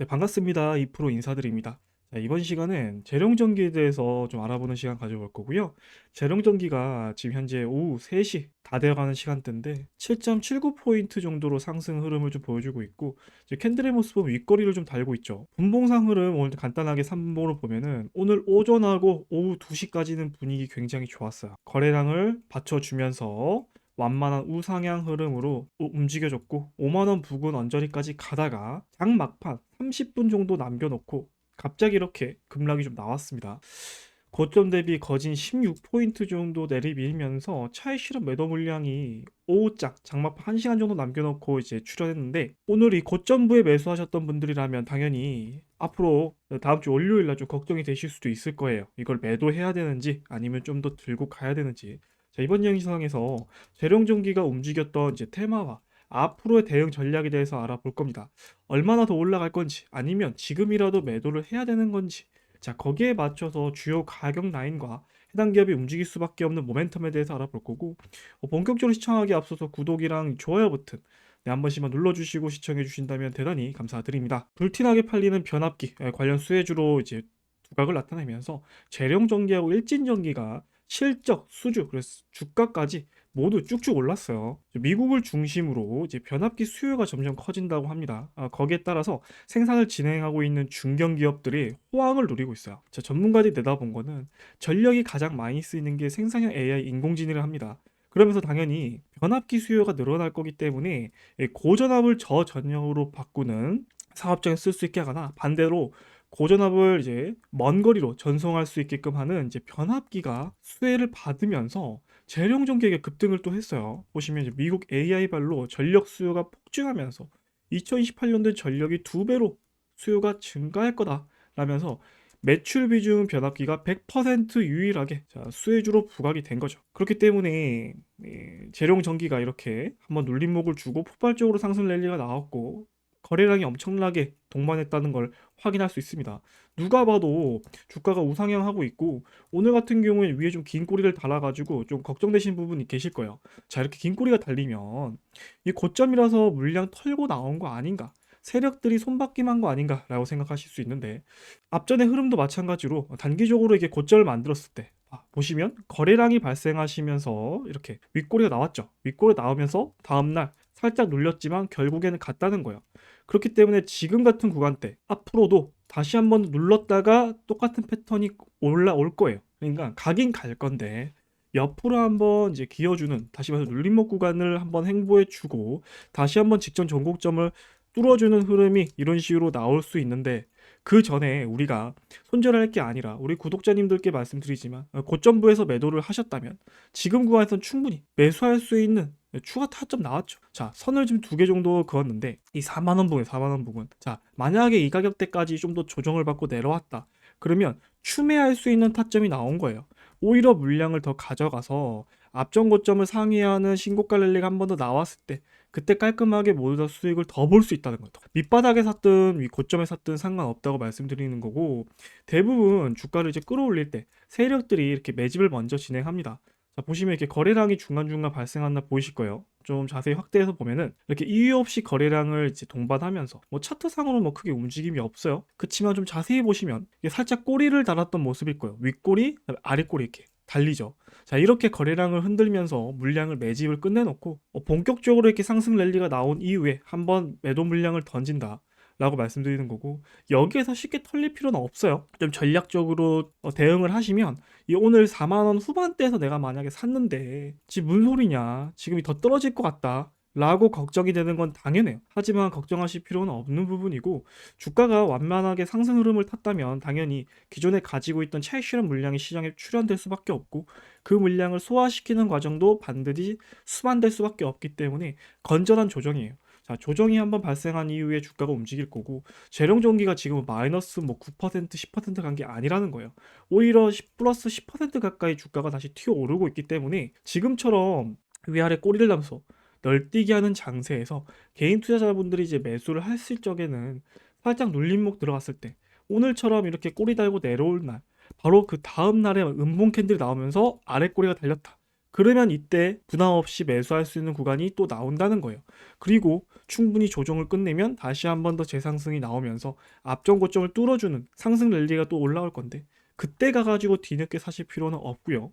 네, 반갑습니다. 2프로 인사드립니다. 자, 이번 시간은 재룡전기에 대해서 좀 알아보는 시간 가져볼 거고요. 재룡전기가 지금 현재 오후 3시 다 되어가는 시간대인데 7.79포인트 정도로 상승 흐름을 좀 보여주고 있고 캔들의 모습 보면 윗거리를 좀 달고 있죠. 분봉상 흐름 오늘 간단하게 3분봉으로 보면은 오늘 오전하고 오후 2시까지는 분위기 굉장히 좋았어요. 거래량을 받쳐주면서 완만한 우상향 흐름으로 우- 움직여줬고 5만원 부근 언저리까지 가다가 장 막판 30분 정도 남겨놓고 갑자기 이렇게 급락이 좀 나왔습니다. 고점 대비 거진 16포인트 정도 내리밀면서 차익 실험 매도 물량이 오후짝 장막판 1시간 정도 남겨놓고 이제 출현했는데 오늘 이 고점부에 매수하셨던 분들이라면 당연히 앞으로 다음 주 월요일 날 좀 걱정이 되실 수도 있을 거예요. 이걸 매도해야 되는지 아니면 좀 더 들고 가야 되는지. 자, 이번 영상에서 재룡전기가 움직였던 이제 테마와 앞으로의 대응 전략에 대해서 알아볼 겁니다. 얼마나 더 올라갈 건지 아니면 지금이라도 매도를 해야 되는 건지 자 거기에 맞춰서 주요 가격 라인과 해당 기업이 움직일 수밖에 없는 모멘텀에 대해서 알아볼 거고 어, 본격적으로 시청하기 앞서서 구독이랑 좋아요 버튼 네, 한 번씩만 눌러주시고 시청해 주신다면 대단히 감사드립니다. 불티나게 팔리는 변압기 에, 관련 수혜주로 이제 두각을 나타내면서 재룡전기하고 일진전기가 실적, 수주, 그래서 주가까지 모두 쭉쭉 올랐어요. 미국을 중심으로 이제 변압기 수요가 점점 커진다고 합니다. 아, 거기에 따라서 생산을 진행하고 있는 중견 기업들이 호황을 누리고 있어요. 자, 전문가들이 내다본 거는 전력이 가장 많이 쓰이는 게 생산형 AI 인공지능을 합니다. 그러면서 당연히 변압기 수요가 늘어날 거기 때문에 이 고전압을 저전력으로 바꾸는 사업장에 쓸 수 있게 하거나 반대로 고전압을 이제 먼 거리로 전송할 수 있게끔 하는 이제 변압기가 수혜를 받으면서 재룡 전기에게 급등을 또 했어요. 보시면 이제 미국 AI 발로 전력 수요가 폭증하면서 2028년도에 전력이 두 배로 수요가 증가할 거다라면서 매출 비중 변압기가 100% 유일하게 자, 수혜주로 부각이 된 거죠. 그렇기 때문에 예, 재룡 전기가 이렇게 한번 눌림목을 주고 폭발적으로 상승 랠리가 나왔고 거래량이 엄청나게 동반했다는 걸 확인할 수 있습니다. 누가 봐도 주가가 우상향하고 있고 오늘 같은 경우에 위에 좀 긴 꼬리를 달아가지고 좀 걱정되신 부분이 계실 거예요. 자 이렇게 긴 꼬리가 달리면 이 고점이라서 물량 털고 나온 거 아닌가? 세력들이 손바뀜한 거 아닌가라고 생각하실 수 있는데 앞전의 흐름도 마찬가지로 단기적으로 이게 고점을 만들었을 때 아, 보시면 거래량이 발생하시면서 이렇게 윗꼬리가 나왔죠. 윗꼬리 나오면서 다음날 살짝 눌렸지만 결국에는 갔다는 거예요. 그렇기 때문에 지금 같은 구간대 앞으로도 다시 한번 눌렀다가 똑같은 패턴이 올라올 거예요. 그러니까 가긴 갈 건데 옆으로 한번 이제 기어주는 다시 말해서 눌림목 구간을 한번 행보해 주고 다시 한번 직전 전곡점을 뚫어주는 흐름이 이런 식으로 나올 수 있는데 그 전에 우리가 손절할 게 아니라 우리 구독자님들께 말씀드리지만 어, 고점부에서 매도를 하셨다면 지금 구간에서는 충분히 매수할 수 있는 추가 타점 나왔죠. 자, 선을 지금 두 개 정도 그었는데 이 4만 원 부분, 4만 원 부분. 자, 만약에 이 가격대까지 좀 더 조정을 받고 내려왔다. 그러면 추매할 수 있는 타점이 나온 거예요. 오히려 물량을 더 가져가서 앞전 고점을 상회하는 신고가 랠리가 한 번 더 나왔을 때 그때 깔끔하게 모두 다 수익을 더 볼 수 있다는 거죠. 밑바닥에 샀든 위 고점에 샀든 상관없다고 말씀드리는 거고 대부분 주가를 이제 끌어올릴 때 세력들이 이렇게 매집을 먼저 진행합니다. 자, 보시면 이렇게 거래량이 중간중간 발생한다 보이실 거예요. 좀 자세히 확대해서 보면은 이렇게 이유 없이 거래량을 이제 동반하면서 뭐 차트상으로 뭐 크게 움직임이 없어요. 그치만 좀 자세히 보시면 이게 살짝 꼬리를 달았던 모습일 거예요. 윗꼬리, 아랫꼬리 이렇게 달리죠. 자, 이렇게 거래량을 흔들면서 물량을 매집을 끝내놓고 어, 본격적으로 이렇게 상승 랠리가 나온 이후에 한번 매도 물량을 던진다. 라고 말씀드리는 거고 여기에서 쉽게 털릴 필요는 없어요. 좀 전략적으로 어, 대응을 하시면 이 오늘 4만 원 후반대에서 내가 만약에 샀는데 지금 무슨 소리냐 지금 이 더 떨어질 것 같다. 라고 걱정이 되는 건 당연해요. 하지만 걱정하실 필요는 없는 부분이고 주가가 완만하게 상승 흐름을 탔다면 당연히 기존에 가지고 있던 차익 실현 물량이 시장에 출현될 수밖에 없고 그 물량을 소화시키는 과정도 반드시 수반될 수밖에 없기 때문에 건전한 조정이에요. 자, 조정이 한번 발생한 이후에 주가가 움직일 거고 재룡 전기가 지금 마이너스 뭐 9% 10%간 게 아니라는 거예요. 오히려 10 플러스 10% 가까이 주가가 다시 튀어 오르고 있기 때문에 지금처럼 위아래 꼬리를 담서 널뛰기 하는 장세에서 개인 투자자분들이 이제 매수를 했을 적에는 살짝 눌림목 들어갔을 때 오늘처럼 이렇게 꼬리 달고 내려올 날 바로 그 다음 날에 음봉 캔들이 나오면서 아래 꼬리가 달렸다. 그러면 이때 부담 없이 매수할 수 있는 구간이 또 나온다는 거예요. 그리고 충분히 조정을 끝내면 다시 한 번 더 재상승이 나오면서 앞전 고점을 뚫어주는 상승 랠리가 또 올라올 건데 그때 가가지고 뒤늦게 사실 필요는 없고요.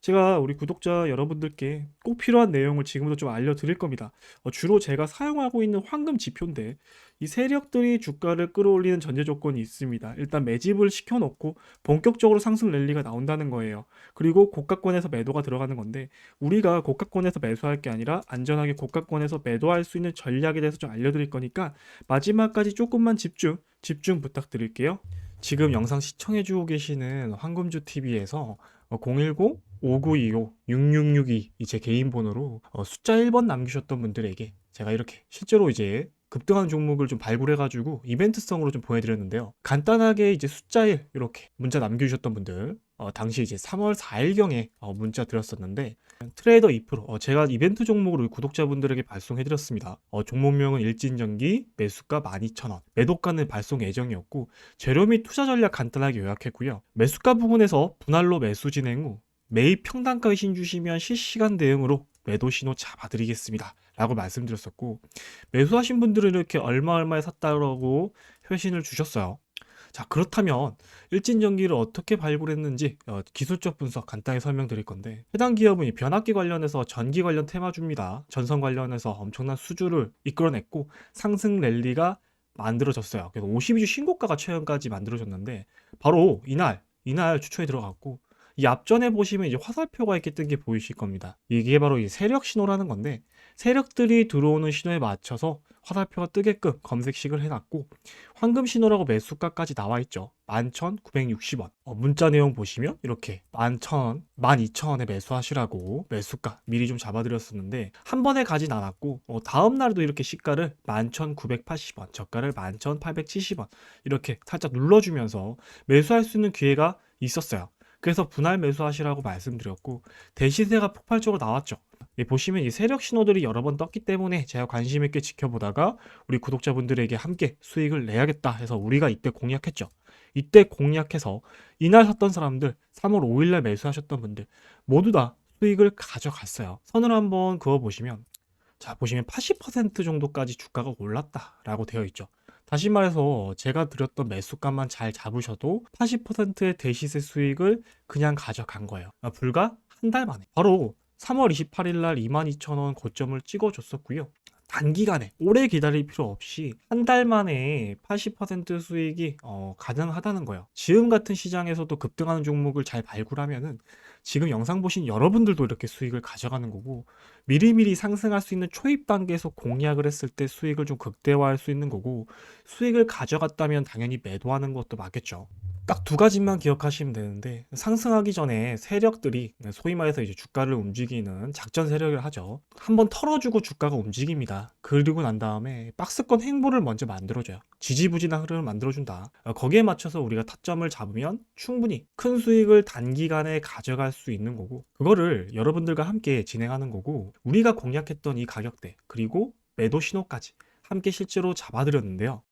제가 우리 구독자 여러분들께 꼭 필요한 내용을 지금부터 좀 알려드릴 겁니다. 어, 주로 제가 사용하고 있는 황금 지표인데 이 세력들이 주가를 끌어올리는 전제 조건이 있습니다. 일단 매집을 시켜놓고 본격적으로 상승 랠리가 나온다는 거예요. 그리고 고가권에서 매도가 들어가는 건데 우리가 고가권에서 매수할 게 아니라 안전하게 고가권에서 매도할 수 있는 전략에 대해서 좀 알려드릴 거니까 마지막까지 조금만 집중, 집중 부탁드릴게요. 지금 영상 시청해주고 계시는 황금주 TV에서 010-5925-6662 이 제 개인 번호로 어, 숫자 1번 남기셨던 분들에게 제가 이렇게 실제로 이제 급등한 종목을 좀 발굴해가지고 이벤트성으로 좀 보여드렸는데요. 간단하게 이제 숫자 1 이렇게 문자 남겨주셨던 분들 어, 당시 이제 3월 4일경에 어, 문자 드렸었는데 트레이더 2% 어, 제가 이벤트 우리 구독자분들에게 발송해드렸습니다. 어, 종목명은 일진전기 매수가 12,000원 매도가는 발송 예정이었고 재료 및 투자 전략 간단하게 요약했고요. 매수가 부분에서 분할로 매수 진행 후 매입 평단가 의신 주시면 실시간 대응으로 매도 신호 잡아드리겠습니다. 라고 말씀드렸었고 매수하신 분들은 이렇게 얼마 얼마에 샀다고 회신을 주셨어요. 자 그렇다면 일진전기를 어떻게 발굴했는지 어, 기술적 분석 간단히 설명드릴 건데 해당 기업은 이 변압기 관련해서 전기 관련 테마주입니다. 전선 관련해서 엄청난 수주를 이끌어냈고 상승 랠리가 만들어졌어요. 그래서 52주 신고가가 최근까지 만들어졌는데 바로 이날 이날 추천이 들어갔고 이 앞전에 보시면 이제 화살표가 이렇게 뜬 게 보이실 겁니다. 이게 바로 이 세력 신호라는 건데 세력들이 들어오는 신호에 맞춰서 화살표가 뜨게끔 검색식을 해놨고 황금 신호라고 매수가까지 나와 있죠. 11,960원. 어, 문자 내용 보시면 이렇게 11,000원, 12,000원에 매수하시라고 매수가 미리 좀 잡아드렸었는데 한 번에 가진 않았고 어, 다음 날도 이렇게 시가를 11,980원, 저가를 11,870원 이렇게 살짝 눌러주면서 매수할 수 있는 기회가 있었어요. 그래서 분할 매수하시라고 말씀드렸고 대시세가 폭발적으로 나왔죠. 이 보시면 이 세력 신호들이 여러 번 떴기 때문에 제가 관심 있게 지켜보다가 우리 구독자분들에게 함께 수익을 내야겠다 해서 우리가 이때 공략했죠. 이때 공략해서 이날 샀던 사람들 3월 5일날 매수하셨던 분들 모두 다 수익을 가져갔어요. 선을 한번 그어 보시면 자 보시면 80% 정도까지 주가가 올랐다라고 되어 있죠. 다시 말해서 제가 드렸던 매수가만 잘 잡으셔도 80%의 대시세 수익을 그냥 가져간 거예요. 아, 불과 한 달 만에. 바로 3월 28일 날 22,000원 고점을 찍어줬었고요. 단기간에 오래 기다릴 필요 없이 한 달 만에 80% 수익이 어, 가능하다는 거예요. 지금 같은 시장에서도 급등하는 종목을 잘 발굴하면은 지금 영상 보신 여러분들도 이렇게 수익을 가져가는 거고 미리미리 상승할 수 있는 초입 단계에서 공략을 했을 때 수익을 좀 극대화할 수 있는 거고 수익을 가져갔다면 당연히 매도하는 것도 맞겠죠. 딱 두 가지만 기억하시면 되는데 상승하기 전에 세력들이 소위 말해서 이제 주가를 움직이는 작전 세력을 하죠. 한번 털어주고 주가가 움직입니다. 그리고 난 다음에 박스권 행보를 먼저 만들어줘요. 지지부진한 흐름을 만들어준다. 어, 거기에 맞춰서 우리가 타점을 잡으면 충분히 큰 수익을 단기간에 가져갈 수 있는 거고 그거를 여러분들과 함께 진행하는 거고 우리가 공략했던 이 가격대 그리고 매도 신호까지 함께 실제로 잡아드렸는데요.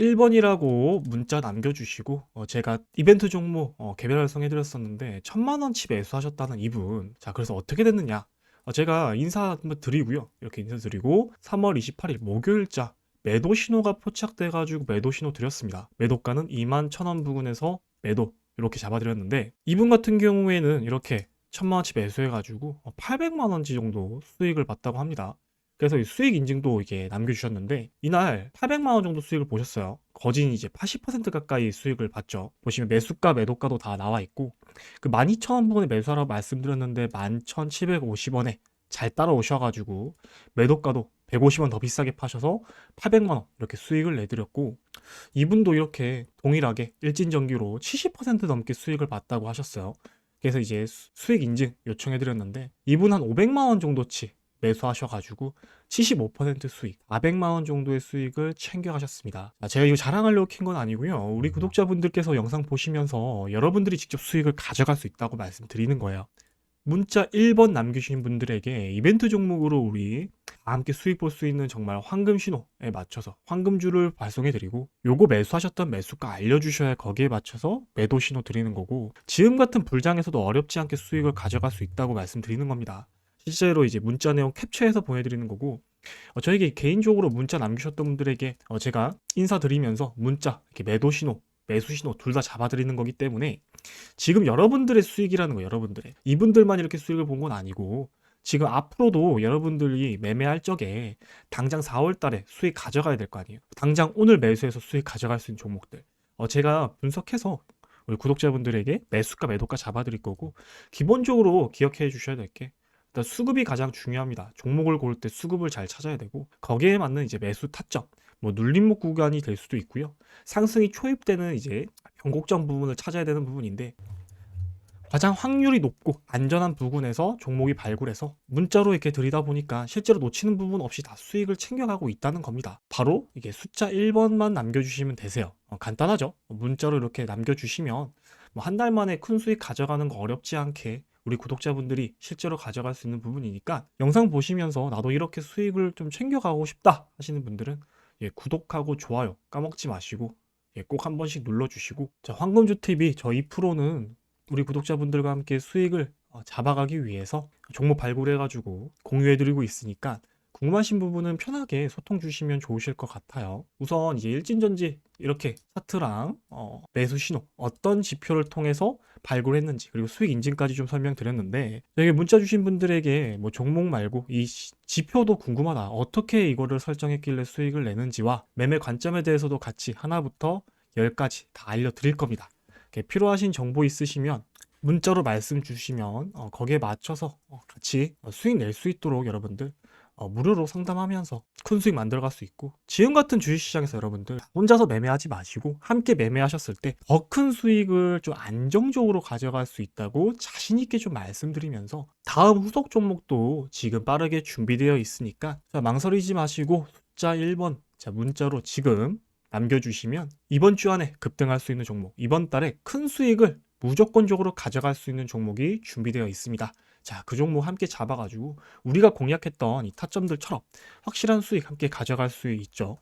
1번이라고 문자 남겨주시고 어, 제가 이벤트 종목 어, 개별 활성해드렸었는데 천만 원치 매수하셨다는 이분. 자 그래서 어떻게 됐느냐? 어, 제가 인사 한번 드리고요. 이렇게 인사 드리고 3월 28일 목요일자 매도 신호가 포착돼 가지고 매도 신호 드렸습니다. 매도가는 2만 1천원 부근에서 매도 이렇게 잡아드렸는데 이분 같은 경우에는 이렇게 천만 원치 매수해 가지고 800만 원치 정도 수익을 봤다고 합니다 그래서 이 수익 인증도 이게 남겨주셨는데 이날 800만 원 정도 수익을 보셨어요. 거진 이제 80% 가까이 수익을 봤죠. 보시면 매수가, 매도가도 다 나와 있고 그 12,000원 부분에 매수하라고 말씀드렸는데 11,750원에 잘 따라오셔가지고 매도가도 150원 더 비싸게 파셔서 800만 원 이렇게 수익을 내드렸고 이분도 이렇게 동일하게 일진전기로 70% 넘게 수익을 봤다고 하셨어요. 그래서 이제 수익 인증 요청해드렸는데 이분 한 500만 원 정도치 매수하셔가지고 75% 수익, 400만 원 정도의 수익을 챙겨가셨습니다. 아, 제가 이거 자랑하려고 킨 건 아니고요. 우리 구독자분들께서 영상 보시면서 여러분들이 직접 수익을 가져갈 수 있다고 말씀드리는 거예요. 문자 1번 남기신 분들에게 이벤트 종목으로 우리 다 함께 수익 볼 수 있는 정말 황금 신호에 맞춰서 황금줄을 발송해 드리고 요거 매수하셨던 매수가 알려주셔야 거기에 맞춰서 매도 신호 드리는 거고 지금 같은 불장에서도 어렵지 않게 수익을 가져갈 수 있다고 말씀드리는 겁니다. 실제로 이제 문자 내용 캡처해서 보내드리는 거고 어, 저에게 개인적으로 문자 남기셨던 분들에게 어, 제가 인사드리면서 문자 이렇게 매도 신호 매수 신호 둘 다 잡아드리는 거기 때문에 지금 여러분들의 수익이라는 거예요 여러분들의. 이분들만 이렇게 수익을 본 건 아니고 지금 앞으로도 여러분들이 매매할 적에 당장 4월 달에 수익 가져가야 될 거 아니에요. 당장 오늘 매수해서 수익 가져갈 수 있는 종목들. 어, 제가 분석해서 우리 구독자분들에게 매수가 매도가 잡아드릴 거고 기본적으로 기억해 주셔야 될 게 일단 수급이 가장 중요합니다. 종목을 고를 때 수급을 잘 찾아야 되고 거기에 맞는 이제 매수 타점, 뭐 눌림목 구간이 될 수도 있고요. 상승이 초입되는 이제 변곡점 부분을 찾아야 되는 부분인데 가장 확률이 높고 안전한 부분에서 종목이 발굴해서 문자로 이렇게 들이다 보니까 실제로 놓치는 부분 없이 다 수익을 챙겨가고 있다는 겁니다. 바로 이게 숫자 1번만 남겨주시면 되세요. 어, 간단하죠? 문자로 이렇게 남겨주시면 뭐 한 달 만에 큰 수익 가져가는 거 어렵지 않게 우리 구독자분들이 실제로 가져갈 수 있는 부분이니까 영상 보시면서 나도 이렇게 수익을 좀 챙겨가고 싶다 하시는 분들은 예, 구독하고 좋아요 까먹지 마시고 예, 꼭 한 번씩 눌러주시고. 자, 황금주 TV 저희 프로는 우리 구독자분들과 함께 수익을 어, 잡아가기 위해서 종목 발굴해가지고 공유해드리고 있으니까 궁금하신 부분은 편하게 소통 주시면 좋으실 것 같아요. 우선 이제 일진전지 이렇게 차트랑 어, 매수 신호 어떤 지표를 통해서 발굴했는지 그리고 수익 인증까지 좀 설명드렸는데 여기 문자 주신 분들에게 뭐 종목 말고 이 시- 지표도 궁금하다. 어떻게 이거를 설정했길래 수익을 내는지와 매매 관점에 대해서도 같이 하나부터 열까지 다 알려드릴 겁니다. 필요하신 정보 있으시면 문자로 말씀 주시면 어, 거기에 맞춰서 어, 같이 어, 수익 낼 수 있도록 여러분들 어, 무료로 상담하면서 큰 수익 만들어갈 수 있고 지금 같은 주식시장에서 여러분들 혼자서 매매하지 마시고 함께 매매하셨을 때 더 큰 수익을 좀 안정적으로 가져갈 수 있다고 자신 있게 좀 말씀드리면서 다음 후속 종목도 지금 빠르게 준비되어 있으니까 자, 망설이지 마시고 숫자 1번 자 문자로 지금 남겨주시면 이번 주 안에 급등할 수 있는 종목 이번 달에 큰 수익을 무조건적으로 가져갈 수 있는 종목이 준비되어 있습니다. 자, 그 종목 함께 잡아가지고 우리가 공략했던 이 타점들처럼 확실한 수익 함께 가져갈 수 있죠.